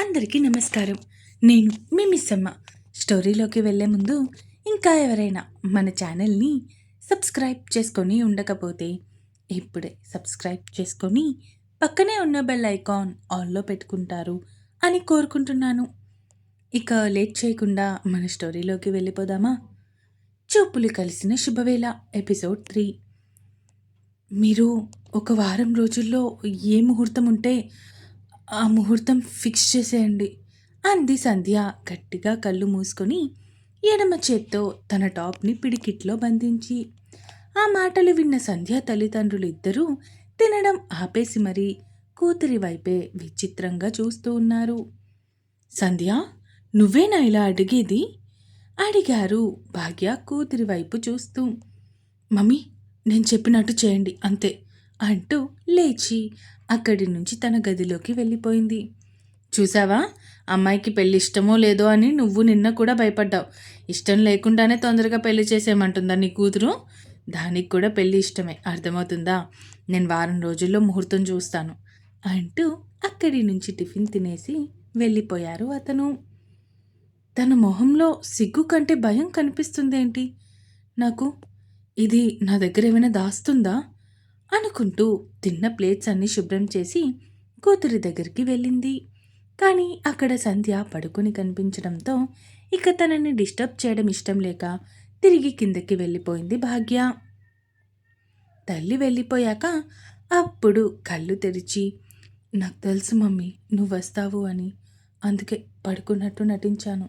అందరికీ నమస్కారం. నేను మీ మిస్ స్టోరీలోకి వెళ్ళే ముందు ఇంకా ఎవరైనా మన ఛానల్ని సబ్స్క్రైబ్ చేసుకొని ఉండకపోతే ఇప్పుడే సబ్స్క్రైబ్ చేసుకొని పక్కనే ఉన్న బెల్ ఐకాన్ ఆన్లో పెట్టుకుంటారు అని కోరుకుంటున్నాను. ఇక లేట్ చేయకుండా మన స్టోరీలోకి వెళ్ళిపోదామా? చూపులు కలిసిన శుభవేళ ఎపిసోడ్ త్రీ. మీరు ఒక వారం రోజుల్లో ఏ ముహూర్తం ఉంటే ఆ ముహూర్తం ఫిక్స్ చేసేయండి అంది సంధ్య గట్టిగా కళ్ళు మూసుకొని ఎడమ చేత్తో తన టాప్ని పిడికిట్లో బంధించి. ఆ మాటలు విన్న సంధ్య తల్లిదండ్రులు ఇద్దరూ తినడం ఆపేసి మరీ కూతురి వైపే విచిత్రంగా చూస్తూ ఉన్నారు. సంధ్య నువ్వేనా ఇలా అడిగేది? అడిగారు భాగ్య కూతురి వైపు చూస్తూ. మమ్మీ నేను చెప్పినట్టు చేయండి అంతే. అంటూ లేచి అక్కడి నుంచి తన గదిలోకి వెళ్ళిపోయింది. చూసావా? అమ్మాయికి పెళ్ళి ఇష్టమో లేదో అని నువ్వు నిన్న కూడా భయపడ్డావు. ఇష్టం లేకుండానే తొందరగా పెళ్ళి చేసేయమంటుందా నీ కూతురు? దానికి కూడా పెళ్ళి ఇష్టమే. అర్థమవుతుందా? నేను వారం రోజుల్లో ముహూర్తం చూస్తాను అంటూ అక్కడి నుంచి టిఫిన్ తినేసి వెళ్ళిపోయారు అతను. తన మొహంలో సిగ్గు కంటే భయం కనిపిస్తుందేంటి? నాకు ఇది నా దగ్గర ఏమైనా దాస్తుందా? అనుకుంటూ తిన్న ప్లేట్స్ అన్ని శుభ్రం చేసి కూతురి దగ్గరికి వెళ్ళింది. కానీ అక్కడ సంధ్య పడుకుని కనిపించడంతో ఇక తనని డిస్టర్బ్ చేయడం ఇష్టం లేక తిరిగి కిందకి వెళ్ళిపోయింది భాగ్య. తల్లి వెళ్ళిపోయాక అప్పుడు కళ్ళు తెరిచి నాకు తెలుసు మమ్మీ నువ్వు వస్తావు అని. అందుకే పడుకున్నట్టు నటించాను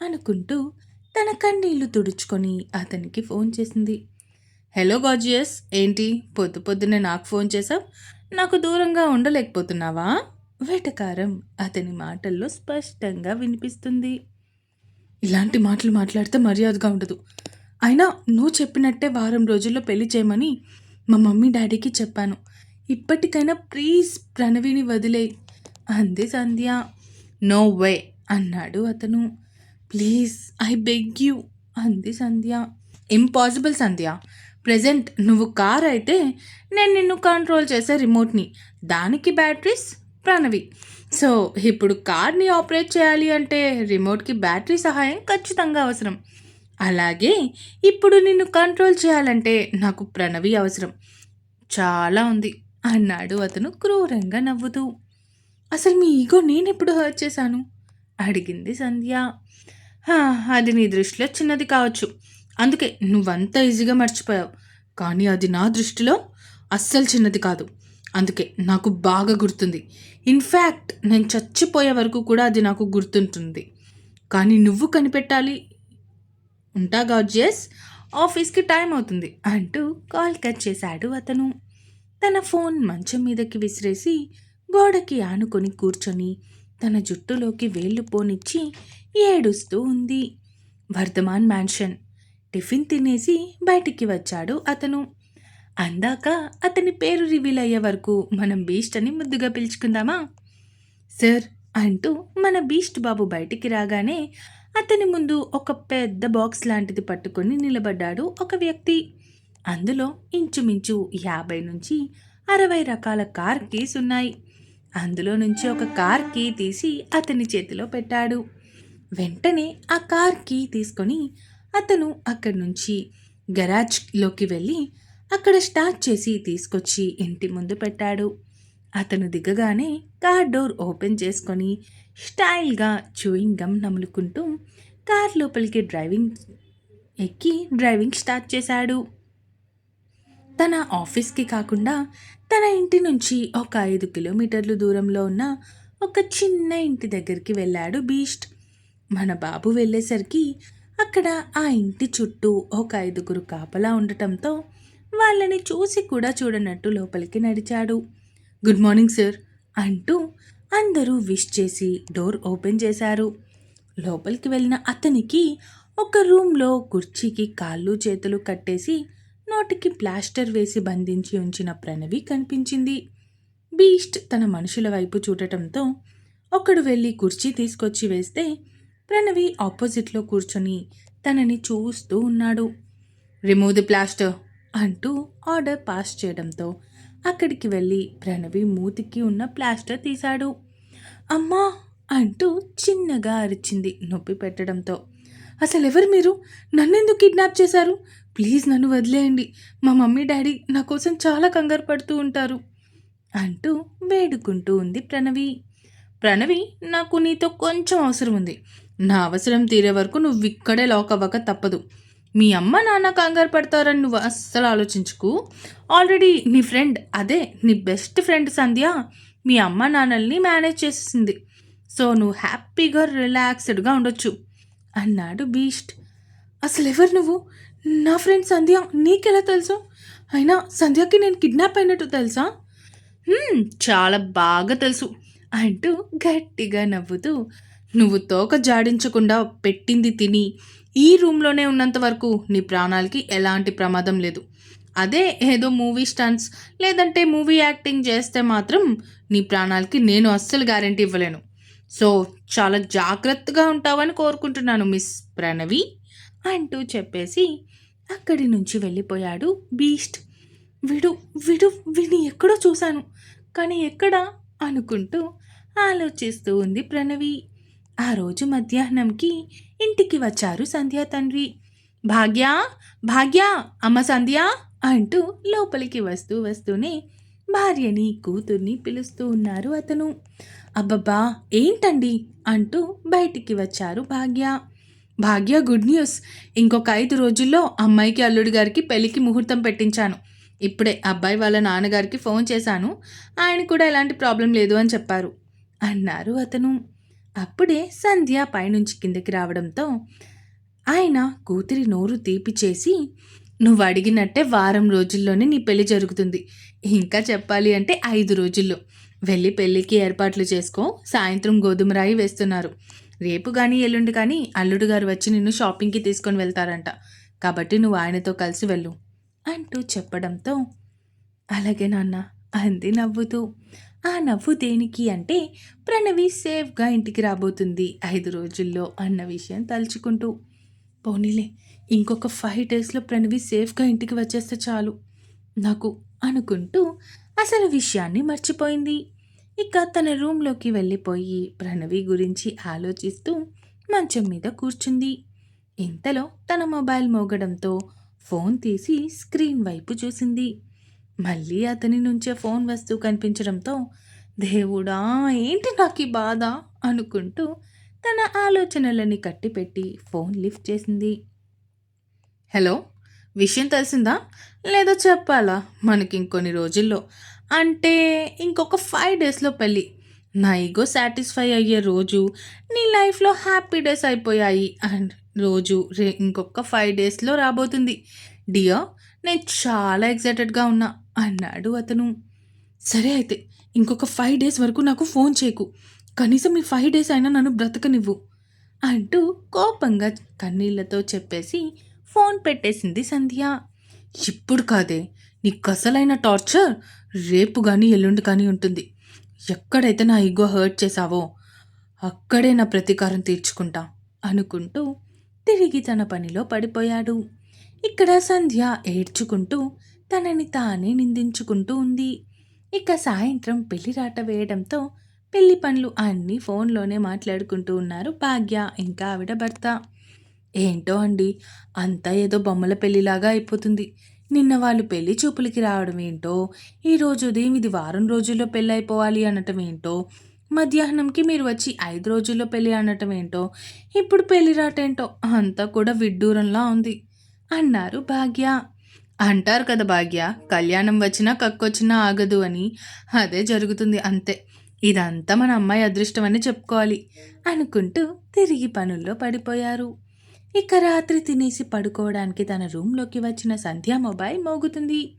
అనుకుంటూ తన కన్నీళ్ళు తుడుచుకొని అతనికి ఫోన్ చేసింది. హలో గాజియస్ ఏంటి? పొద్దు పొద్దున్నే నాకు ఫోన్ చేసావు? నాకు దూరంగా ఉండలేకపోతున్నావా? వెటకారం. అతని మాటల్లో స్పష్టంగా వినిపిస్తుంది. ఇలాంటి మాటలు మాట్లాడితే మర్యాదగా ఉండదు. అయినా నువ్వు చెప్పినట్టే వారం రోజుల్లో పెళ్ళి చేయమని మా మమ్మీ డాడీకి చెప్పాను. ఇప్పటికైనా ప్లీజ్ ప్రణవిని వదిలే అంది సంధ్య. నో వే అన్నాడు అతను. ప్లీజ్ ఐ బెగ్ యూ అంది సంధ్య. ఇంపాసిబుల్ సంధ్య. ప్రజెంట్ నువ్వు కార్ అయితే నేను నిన్ను కంట్రోల్ చేసే రిమోట్ని దానికి బ్యాటరీస్ ప్రణవి. సో ఇప్పుడు కార్ని ఆపరేట్ చేయాలి అంటే రిమోట్కి బ్యాటరీ సహాయం ఖచ్చితంగా అవసరం. అలాగే ఇప్పుడు నిన్ను కంట్రోల్ చేయాలంటే నాకు ప్రణవి అవసరం. చాలా ఉంది. అన్నాడు అతను క్రూరంగా నవ్వుతూ. అసలు మీ ఈగో నేను ఎప్పుడు హర్ట్ చేశాను? అడిగింది సంధ్య. అది నీ దృష్టిలో చిన్నది కావచ్చు. అందుకే నువ్వంతా ఈజీగా మర్చిపోయావు. కానీ అది నా దృష్టిలో అస్సలు చిన్నది కాదు. అందుకే నాకు బాగా గుర్తుంది. ఇన్ఫ్యాక్ట్ నేను చచ్చిపోయే వరకు కూడా అది నాకు గుర్తుంటుంది. కానీ నువ్వు కనిపెట్టాలి. ఉంటా గాడ్జియస్. ఆఫీస్కి టైం అవుతుంది అంటూ కాల్ కట్ చేశాడు అతను. తన ఫోన్ మంచం మీదకి విసిరేసి గోడకి ఆనుకొని కూర్చొని తన జుట్టులోకి వేళ్ళు పోనిచ్చి ఏడుస్తూ ఉంది. వర్ధమాన్ మ్యాన్షన్. టిఫిన్ తినేసి బయటికి వచ్చాడు అతను. అందాక అతని పేరు రివీల్ అయ్యే వరకు మనం బీస్ట్ అని ముద్దుగా పిలుచుకుందామా? సార్ అంటూ మన బీస్ట్ బాబు బయటికి రాగానే అతని ముందు ఒక పెద్ద బాక్స్ లాంటిది పట్టుకొని నిలబడ్డాడు ఒక వ్యక్తి. అందులో ఇంచుమించు యాభై నుంచి అరవై రకాల కార్ కీస్ ఉన్నాయి. అందులో నుంచి ఒక కార్ కీ తీసి అతని చేతిలో పెట్టాడు. వెంటనే ఆ కార్ కీ తీసుకొని అతను అక్కడి నుంచి గరాజ్లోకి వెళ్ళి అక్కడ స్టార్ట్ చేసి తీసుకొచ్చి ఇంటి ముందు పెట్టాడు. అతను దిగగానే కార్ డోర్ ఓపెన్ చేసుకొని స్టైల్గా చూయింగ్ గమ్ నములుకుంటూ కార్ లోపలికి డ్రైవింగ్ ఎక్కి డ్రైవింగ్ స్టార్ట్ చేశాడు. తన ఆఫీస్కి కాకుండా తన ఇంటి నుంచి ఒక ఐదు కిలోమీటర్లు దూరంలో ఉన్న ఒక చిన్న ఇంటి దగ్గరికి వెళ్ళాడు బీస్ట్. మన బాబు వెళ్ళేసరికి అక్కడ ఆ ఇంటి చుట్టూ ఒక ఐదుగురు కాపలా ఉండటంతో వాళ్ళని చూసి కూడా చూడనట్టు లోపలికి నడిచాడు. గుడ్ మార్నింగ్ సార్ అంటూ అందరూ విష్ చేసి డోర్ ఓపెన్ చేశారు. లోపలికి వెళ్ళిన అతనికి ఒక రూమ్లో కుర్చీకి కాళ్ళు చేతులు కట్టేసి నోటికి ప్లాస్టర్ వేసి బంధించి ఉంచిన ప్రణవి కనిపించింది. బీస్ట్ తన మనుషుల వైపు చూడటంతో ఒకడు వెళ్ళి కుర్చీ తీసుకొచ్చి వేస్తే ప్రణవి ఆపోజిట్లో కూర్చొని తనని చూస్తూ ఉన్నాడు. రిమూవ్ ది ప్లాస్టర్ అంటూ ఆర్డర్ పాస్ చేయడంతో అక్కడికి వెళ్ళి ప్రణవి మూతికి ఉన్న ప్లాస్టర్ తీశాడు. అమ్మా అంటూ చిన్నగా అరిచింది నొప్పి పెట్టడంతో. అసలు ఎవరు మీరు? నన్నెందుకు కిడ్నాప్ చేశారు? ప్లీజ్ నన్ను వదిలేయండి. మా మమ్మీ డాడీ నా కోసం చాలా కంగారు పడుతూ ఉంటారు అంటూ వేడుకుంటూ ఉంది ప్రణవి. ప్రణవి నాకు నీతో కొంచెం అవసరం ఉంది. నా అవసరం తీరే వరకు నువ్వు ఇక్కడే లాక్ అవ్వక తప్పదు. మీ అమ్మ నాన్న కంగారు పడతారని నువ్వు అస్సలు ఆలోచించుకు. ఆల్రెడీ నీ ఫ్రెండ్ అదే నీ బెస్ట్ ఫ్రెండ్ సంధ్య మీ అమ్మ నాన్నల్ని మేనేజ్ చేసేసింది సో నువ్వు హ్యాపీగా రిలాక్స్డ్గా ఉండొచ్చు. అన్నాడు బీస్ట్ అసలు ఎవరు నువ్వు? నా ఫ్రెండ్ సంధ్య నీకెలా తెలుసు? అయినా సంధ్యకి నేను కిడ్నాప్ అయినట్టు తెలుసా? చాలా బాగా తెలుసు అంటూ గట్టిగా నవ్వుతూ నువ్వు తోక జాడించకుండా పెట్టింది తిని ఈ రూమ్లోనే ఉన్నంత వరకు నీ ప్రాణాలకి ఎలాంటి ప్రమాదం లేదు. అదే ఏదో మూవీ స్టన్స్ లేదంటే మూవీ యాక్టింగ్ చేస్తే మాత్రం నీ ప్రాణాలకి నేను అస్సలు గ్యారంటీ ఇవ్వలేను. సో చాలా జాగ్రత్తగా ఉంటావని కోరుకుంటున్నాను మిస్ ప్రణవి అంటూ చెప్పేసి అక్కడి నుంచి వెళ్ళిపోయాడు బీస్ట్. విడు విడు విని ఎక్కడో చూశాను. కానీ ఎక్కడ అనుకుంటూ ఆలోచిస్తూ ఉంది ప్రణవి. ఆ రోజు మధ్యాహ్నంకి ఇంటికి వచ్చారు సంధ్యా తండ్రి. భాగ్య భాగ్య అమ్మ సంధ్య అంటూ లోపలికి వస్తూ వస్తూనే భార్యని కూతుర్ని పిలుస్తూ ఉన్నారు అతను. అబ్బబ్బా ఏంటండి? అంటూ బయటికి వచ్చారు భాగ్య. భాగ్య గుడ్ న్యూస్. ఇంకొక ఐదు రోజుల్లో అమ్మాయికి అల్లుడి గారికి పెళ్ళికి ముహూర్తం పెట్టించాను. ఇప్పుడే అబ్బాయి వాళ్ళ నాన్నగారికి ఫోన్ చేశాను. ఆయన కూడా ఎలాంటి ప్రాబ్లం లేదు అని చెప్పారు అన్నారు అతను. అప్పుడే సంధ్య పైనుంచి కిందకి రావడంతో ఆయన కూతురి నోరు తీపి చేసి నువ్వు అడిగినట్టే వారం రోజుల్లోనే నీ పెళ్ళి జరుగుతుంది. ఇంకా చెప్పాలి అంటే ఐదు రోజుల్లో. వెళ్ళి పెళ్ళికి ఏర్పాట్లు చేసుకో. సాయంత్రం గోధుమ రాయి వేస్తున్నారు. రేపు కానీ ఎల్లుండి కానీ అల్లుడు గారు వచ్చి నిన్ను షాపింగ్కి తీసుకొని వెళ్తారంట. కాబట్టి నువ్వు ఆయనతో కలిసి వెళ్ళు అంటూ చెప్పడంతో అలాగే నాన్న. అంది నవ్వుతూ. ఆ నవ్వు దేనికి అంటే ప్రణవి సేఫ్గా ఇంటికి రాబోతుంది ఐదు రోజుల్లో అన్న విషయం తలుచుకుంటూ. పోనీలే ఇంకొక ఫైవ్ డేస్లో ప్రణవి సేఫ్గా ఇంటికి వచ్చేస్తే చాలు నాకు అనుకుంటూ అసలు విషయాన్ని మర్చిపోయింది. ఇక తన రూమ్లోకి వెళ్ళిపోయి ప్రణవి గురించి ఆలోచిస్తూ మంచం మీద కూర్చుంది. ఇంతలో తన మొబైల్ మోగడంతో ఫోన్ తీసి స్క్రీన్ వైపు చూసింది. మళ్ళీ అతని నుంచే ఫోన్ వస్తూ కనిపించడంతో దేవుడా ఏంటి నాకు ఈ బాధ? అనుకుంటూ తన ఆలోచనలని కట్టిపెట్టి ఫోన్ లిఫ్ట్ చేసింది. హలో విషయం తెలిసిందా? లేదో చెప్పాలా? మనకి ఇంకొన్ని రోజుల్లో అంటే ఇంకొక ఫైవ్ డేస్లో పెళ్ళి. నా ఈగో సాటిస్ఫై అయ్యే రోజు నీ లైఫ్లో హ్యాపీ డేస్ అయిపోయాయి. అండ్ రోజు రే ఇంకొక ఫైవ్ డేస్లో రాబోతుంది. డియర్ నేను చాలా ఎక్సైటెడ్గా ఉన్నా. అన్నాడు అతను. సరే అయితే ఇంకొక ఫైవ్ డేస్ వరకు నాకు ఫోన్ చేయకు. కనీసం ఈ ఫైవ్ డేస్ అయినా నన్ను బ్రతకనివ్వు అంటూ కోపంగా కన్నీళ్ళతో చెప్పేసి ఫోన్ పెట్టేసింది సంధ్య. ఇప్పుడు కాదే నీకు అసలైన టార్చర్ రేపు కానీ ఎల్లుండి కానీ ఉంటుంది. ఎక్కడైతే నా ఈగో హర్ట్ చేశావో అక్కడే నా ప్రతీకారం తీర్చుకుంటా అనుకుంటూ తిరిగి తన పనిలో పడిపోయాడు. ఇక్కడ సంధ్య ఏడ్చుకుంటూ తనని తానే నిందించుకుంటూ ఉంది. ఇక సాయంత్రం పెళ్ళి రాట వేయడంతో పెళ్ళి పనులు అన్నీ ఫోన్లోనే మాట్లాడుకుంటూ ఉన్నారు భాగ్య ఇంకా ఆవిడ భర్త. ఏంటో అండి అంతా ఏదో బొమ్మల పెళ్ళిలాగా అయిపోతుంది. నిన్న వాళ్ళు పెళ్ళి చూపులకి రావడం ఏంటో ఈరోజు ఉదయం ఇది వారం రోజుల్లో పెళ్ళి అయిపోవాలి అనటం ఏంటో మధ్యాహ్నంకి మీరు వచ్చి ఐదు రోజుల్లో పెళ్ళి అనటం ఏంటో ఇప్పుడు పెళ్ళి రాటేంటో అంతా కూడా విడ్డూరంలా ఉంది అన్నారు భాగ్య. అంటారు కదా భాగ్య కళ్యాణం వచ్చినా కక్కొచ్చినా ఆగదు అని. అదే జరుగుతుంది అంతే. ఇదంతా మన అమ్మాయి అదృష్టం అని చెప్పుకోవాలి అనుకుంటూ తిరిగి పనుల్లో పడిపోయారు. ఇక రాత్రి తినేసి పడుకోవడానికి తన రూమ్లోకి వచ్చిన సంధ్య మొబైల్ మోగుతుంది.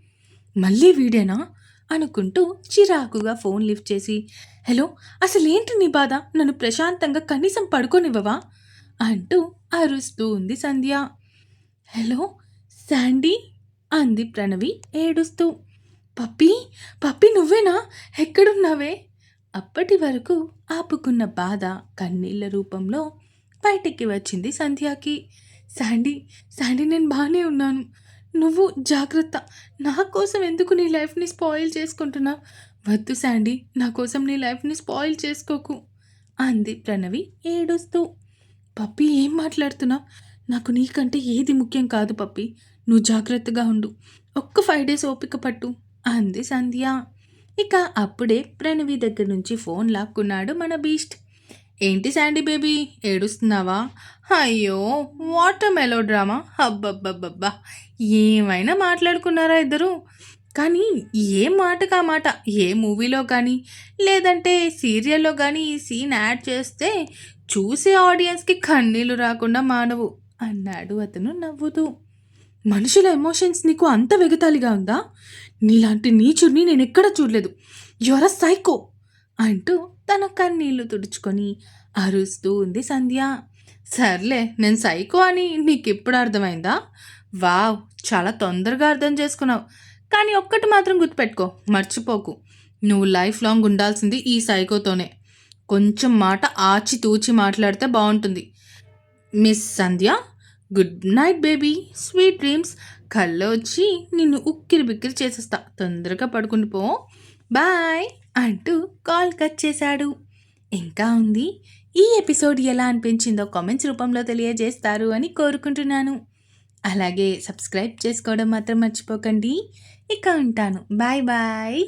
మళ్ళీ వీడేనా? అనుకుంటూ చిరాకుగా ఫోన్ లిఫ్ట్ చేసి హలో అసలేంటి నీ బాధ? నన్ను ప్రశాంతంగా కనీసం పడుకోనివ్వవా? అంటూ అరుస్తూ ఉంది సంధ్య. Hello Sandy? అంది ప్రణవి ఏడుస్తూ. పప్పి పప్పి నువ్వేనా? ఎక్కడున్నావే? అప్పటి వరకు ఆపుకున్న బాధ కన్నీళ్ళ రూపంలో బయటికి వచ్చింది సంధ్యాకి. శాండీ శాండీ నేను బాగానే ఉన్నాను. నువ్వు జాగ్రత్త. నా కోసం ఎందుకు నీ లైఫ్ని స్పాయిల్ చేసుకుంటున్నావు? వద్దు శాండీ నా కోసం నీ లైఫ్ని స్పాయిల్ చేసుకోకు. అంది ప్రణవి ఏడుస్తూ. పప్పి ఏం మాట్లాడుతున్నావు? నాకు నీకంటే ఏది ముఖ్యం కాదు పప్పి. నువ్వు జాగ్రత్తగా ఉండు. ఒక్క ఫైవ్ డేస్ ఓపిక పట్టు. అంది సంధ్య. ఇక అప్పుడే ప్రణవి దగ్గర నుంచి ఫోన్ లాక్కున్నాడు మన బీస్ట్. ఏంటి శాండీ బేబీ ఏడుస్తున్నావా? అయ్యో వాటర్ మెలో డ్రామా అబ్బబ్బబ్బబ్బా. ఏమైనా మాట్లాడుకున్నారా ఇద్దరు? కానీ ఏ మాటకా మాట? ఏ మూవీలో కానీ లేదంటే సీరియల్లో కానీ ఈ సీన్ యాడ్ చేస్తే చూసే ఆడియన్స్కి కన్నీళ్ళు రాకుండా మానవు అన్నాడు అతను నవ్వుతూ. మనుషుల ఎమోషన్స్ నీకు అంత వెగతాలిగా ఉందా? నీలాంటి నీచుడిని నేను ఎక్కడ చూడలేదు. యువర సైకో అంటూ తన కన్నీళ్ళు తుడుచుకొని అరుస్తూ ఉంది సంధ్య. సర్లే నేను సైకో అని నీకు ఎప్పుడు అర్థమైందా? వావ్ చాలా తొందరగా అర్థం చేసుకున్నావు. కానీ ఒక్కటి మాత్రం గుర్తుపెట్టుకో మర్చిపోకు. నువ్వు లైఫ్ లాంగ్ ఉండాల్సింది ఈ సైకోతోనే కొంచెం మాట ఆచి తూచి మాట్లాడితే బాగుంటుంది. Miss Sandhya good night baby sweet dreams కళ్ళు వచ్చి నిన్ను ఉక్కిరి బిక్కిరి చేసేస్తా. తొందరగా పడుకుని పో. బాయ్ అంటూ కాల్ కట్ చేశాడు. ఇంకా ఉంది. ఈ ఎపిసోడ్ ఎలా అనిపించిందో కామెంట్స్ రూపంలో తెలియజేస్తారు అని కోరుకుంటున్నాను. అలాగే సబ్స్క్రైబ్ చేసుకోవడం మాత్రం మర్చిపోకండి. ఇక ఉంటాను. Bye bye